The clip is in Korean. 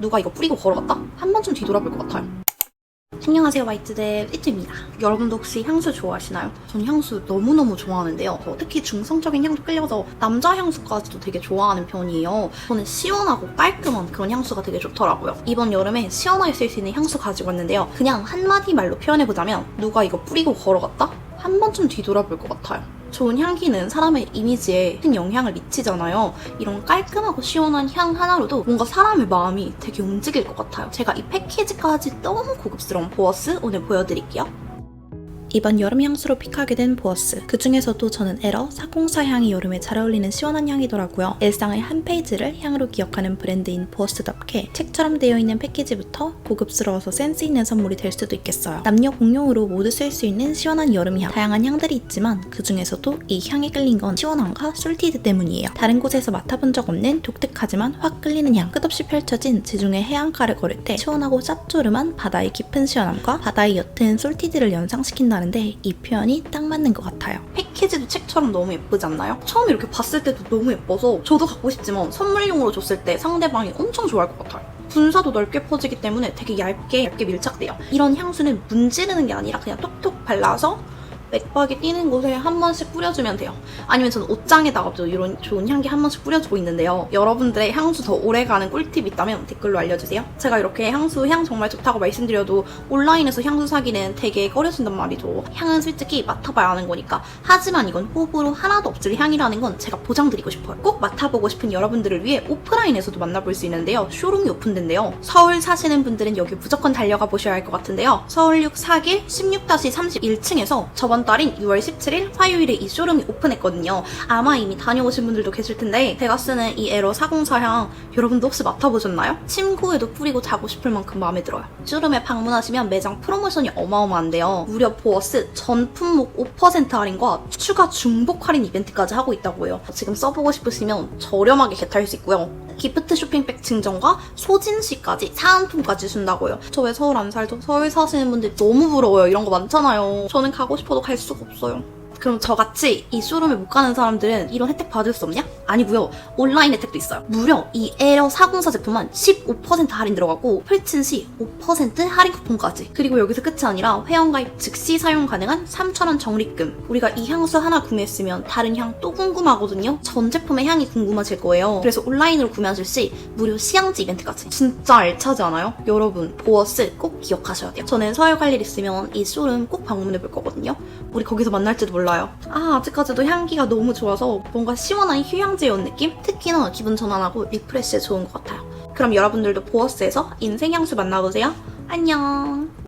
누가 이거 뿌리고 걸어갔다? 한 번쯤 뒤돌아볼 것 같아요. 안녕하세요 와이트들 이트입니다. 여러분도 혹시 향수 좋아하시나요? 전 향수 너무너무 좋아하는데요. 저 특히 중성적인 향수 끌려서 남자 향수까지도 되게 좋아하는 편이에요. 저는 시원하고 깔끔한 그런 향수가 되게 좋더라고요. 이번 여름에 시원하게 쓸 수 있는 향수 가지고 왔는데요. 그냥 한마디 말로 표현해보자면 누가 이거 뿌리고 걸어갔다? 한 번쯤 뒤돌아볼 것 같아요. 좋은 향기는 사람의 이미지에 큰 영향을 미치잖아요. 이런 깔끔하고 시원한 향 하나로도 뭔가 사람의 마음이 되게 움직일 것 같아요. 제가 이 패키지까지 너무 고급스러운 보어스 오늘 보여드릴게요. 이번 여름 향수로 픽하게 된 보어스. 그 중에서도 저는 에러 404 향이 여름에 잘 어울리는 시원한 향이더라고요. 일상의 한 페이지를 향으로 기억하는 브랜드인 보어스답게 책처럼 되어 있는 패키지부터 고급스러워서 센스 있는 선물이 될 수도 있겠어요. 남녀 공용으로 모두 쓸 수 있는 시원한 여름향. 다양한 향들이 있지만 그 중에서도 이 향에 끌린 건 시원함과 솔티드 때문이에요. 다른 곳에서 맡아본 적 없는 독특하지만 확 끌리는 향. 끝없이 펼쳐진 지중해 해안가를 걸을 때 시원하고 짭조름한 바다의 깊은 시원함과 바다의 옅은 솔티드를 연상시킨다 는데 이 표현이 딱 맞는 것 같아요. 패키지도 책처럼 너무 예쁘지 않나요? 처음에 이렇게 봤을 때도 너무 예뻐서 저도 갖고 싶지만 선물용으로 줬을 때 상대방이 엄청 좋아할 것 같아요. 분사도 넓게 퍼지기 때문에 되게 얇게 얇게 밀착돼요. 이런 향수는 문지르는 게 아니라 그냥 톡톡 발라서 맥박이 뛰는 곳에 한 번씩 뿌려주면 돼요. 아니면 저는 옷장에다가도 이런 좋은 향기 한 번씩 뿌려주고 있는데요. 여러분들의 향수 더 오래가는 꿀팁 있다면 댓글로 알려주세요. 제가 이렇게 향수 향 정말 좋다고 말씀드려도 온라인에서 향수 사기는 되게 꺼려진단 말이죠. 향은 솔직히 맡아봐야 하는 거니까. 하지만 이건 호불호 하나도 없을 향이라는 건 제가 보장드리고 싶어요. 꼭 맡아보고 싶은 여러분들을 위해 오프라인에서도 만나볼 수 있는데요. 쇼룸이 오픈된대요. 서울 사시는 분들은 여기 무조건 달려가 보셔야 할 것 같은데요. 서울역 4길 16-31층에서 저번 달인 6월 17일 화요일에 이 쇼룸이 오픈했거든요. 아마 이미 다녀오신 분들도 계실 텐데 제가 쓰는 이 에러 404향 여러분도 혹시 맡아보셨나요? 침구에도 뿌리고 자고 싶을 만큼 마음에 들어요. 쇼룸에 방문하시면 매장 프로모션이 어마어마한데요. 무려 보어스 전 품목 5% 할인과 추가 중복 할인 이벤트까지 하고 있다고 해요. 지금 써보고 싶으시면 저렴하게 개탈 수 있고요. 기프트 쇼핑백 증정과 소진시까지 사은품까지 준다고요. 저 왜 서울 안 살죠? 서울 사시는 분들 너무 부러워요. 이런 거 많잖아요. 저는 가고 싶어도 갈 수가 없어요. 그럼 저같이 이 쇼룸에 못 가는 사람들은 이런 혜택 받을 수 없냐? 아니고요. 온라인 혜택도 있어요. 무려 이 에러 404 제품만 15% 할인 들어가고 풀친 시 5% 할인 쿠폰까지. 그리고 여기서 끝이 아니라 회원가입 즉시 사용 가능한 3,000원 적립금. 우리가 이 향수 하나 구매했으면 다른 향 또 궁금하거든요. 전 제품의 향이 궁금하실 거예요. 그래서 온라인으로 구매하실 시 무료 시향지 이벤트까지. 진짜 알차지 않아요? 여러분 보어스 꼭 기억하셔야 돼요. 저는 서울 갈 일 있으면 이 쇼룸 꼭 방문해 볼 거거든요. 우리 거기서 만날지도 몰라요. 아 아직까지도 향기가 너무 좋아서 뭔가 시원한 휴양지 에온 느낌? 특히나 기분 전환하고 리프레시에 좋은 것 같아요. 그럼 여러분들도 보어스에서 인생 향수 만나보세요. 안녕.